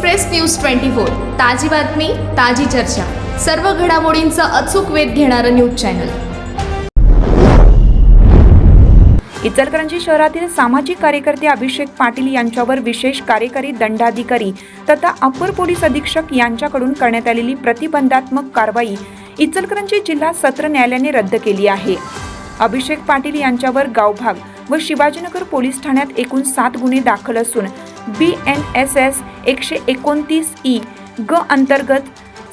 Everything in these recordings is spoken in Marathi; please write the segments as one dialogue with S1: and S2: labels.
S1: Express news twenty four. ताजी बातमी ताजी चर्चा. सर्व घडामोडींचा अचूक वेध घेणारं न्यूज चॅनल.
S2: इचलकरंजी शहरातील सामाजिक कार्यकर्ते अभिषेक पाटील यांच्यावर विशेष कार्यकारी दंडाधिकारी तथा अपर पोलीस अधीक्षक यांच्याकडून करण्यात आलेली प्रतिबंधात्मक कारवाई इचलकरंजी जिल्हा सत्र न्यायालयाने रद्द केली आहे. अभिषेक पाटील यांच्यावर गावभाग व शिवाजीनगर पोलीस ठाण्यात एकूण सात गुन्हे दाखल असून बी एन एस एस एकशे एकोणतीस ई ग अंतर्गत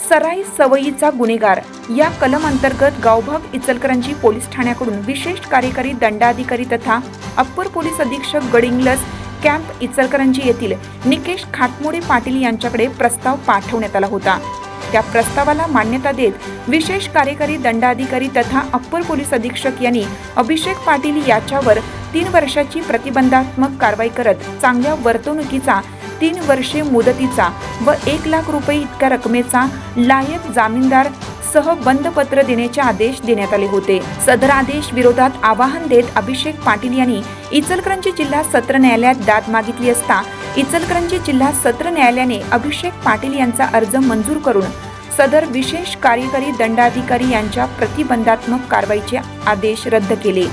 S2: सराई सवयीचा गुन्हेगार. या कलम अंतर्गत गावभाग इचलकरंजी पोलीस ठाण्याकडून विशेष कार्यकारी दंडाधिकारी तथा अप्पर पोलीस अधीक्षक गडिंगलस कॅम्प इचलकरंजी येथील निकेश खाटमोडे पाटील यांच्याकडे प्रस्ताव पाठवण्यात आला होता. त्या प्रस्तावाला मान्यता देत विशेष कार्यकारी दंडाधिकारी तथा अप्पर पोलीस अधीक्षक यांनी अभिषेक पाटील याच्यावर तीन वर्षाची प्रतिबंधात्मक कारवाई करत चांगल्या वर्तणुकीचा तीन वर्षे मुदतीचा व एक लाख रुपये इतक्या रकमेचा लायक जामीनदार सह बंदपत्र देण्याचे आदेश देण्यात आले होते. सदर आदेश विरोधात आवाहन देत अभिषेक पाटील यांनी इचलकरंजी जिल्हा सत्र न्यायालयात दाद मागितली असता इचलकरंजी जिल्हा सत्र न्यायालयाने अभिषेक पाटील यांचा अर्ज मंजूर करून सदर विशेष कार्यकारी दंडाधिकारी यांच्या प्रतिबंधात्मक कारवाईचे आदेश रद्द केले.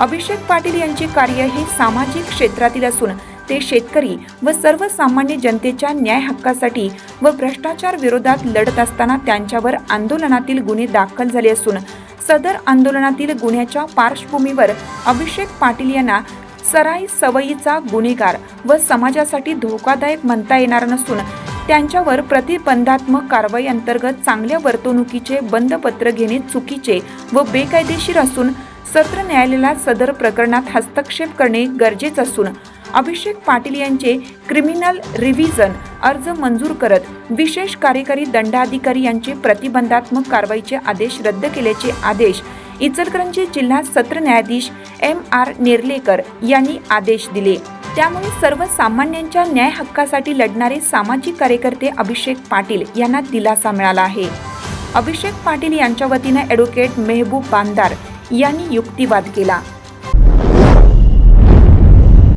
S2: अभिषेक पाटील यांचे कार्य हे सामाजिक क्षेत्रातील असून ते शेतकरी व सर्वसामान्य जनतेच्या न्याय हक्कासाठी व भ्रष्टाचार विरोधात लढत असताना त्यांच्यावर आंदोलनातील गुन्हे दाखल झाले असून सदर आंदोलनातील गुन्ह्याच्या पार्श्वभूमीवर अभिषेक पाटील यांना सराई सवयीचा गुन्हेगार व समाजासाठी धोकादायक म्हणता येणार नसून त्यांच्यावर प्रतिबंधात्मक कारवाई अंतर्गत चांगल्या वर्तणुकीचे बंदपत्र घेणे चुकीचे व बेकायदेशीर असून सत्र न्यायालयाला सदर प्रकरणात हस्तक्षेप करणे गरजेचे असून अभिषेक पाटील यांचे क्रिमिनल रिव्हिजन अर्ज मंजूर करत विशेष कार्यकारी दंडाधिकारी यांचे प्रतिबंधात्मक कारवाईचे आदेश रद्द केल्याचे आदेश इचलकरंजी जिल्हा सत्र न्यायाधीश एम आर नेर्लेकर यांनी आदेश दिले. त्यामुळे सर्वसामान्यांच्या न्याय हक्कासाठी लढणारे सामाजिक कार्यकर्ते अभिषेक पाटील यांना दिलासा मिळाला आहे. अभिषेक पाटील यांच्या वतीनं ॲडव्होकेट मेहबूब बांदार यांनी युक्तिवाद केला.